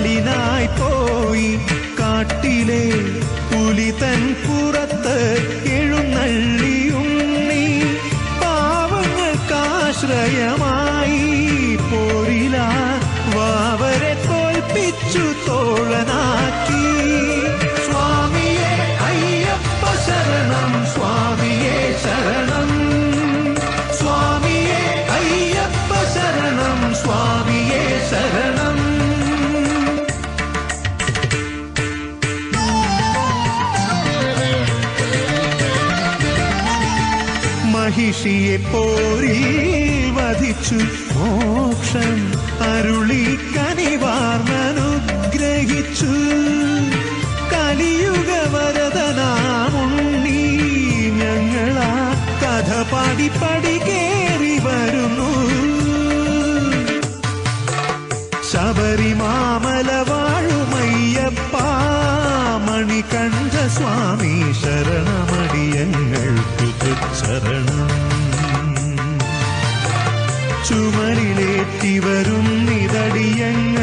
കളിനായി പോയി കാട്ടിലെ പുലി തൻ പുറത്ത് എഴുന്നള്ളിയുണ്ണി പാവങ്ങൾക്കാശ്രയമായി പോരില വാവരെ തോൽപ്പിച്ചു. മഹിഷിയെ പോരി വധിച്ചു. മോക്ഷം അരുളി കനിവാർന്നനുഗ്രഹിച്ചു. കലിയുഗ വരതനാമുണ്ണി ഞങ്ങളാ കഥ പാടി പടി കേറി വരുന്നു. ശബരിമാമല വാഴുമയ്യപ്പ മണികണ്ഠ സ്വാമി ശരണമടിയങ്ങൾക്കു ചുമരിലേറ്റി വരും നിതടിയങ്ങൾ.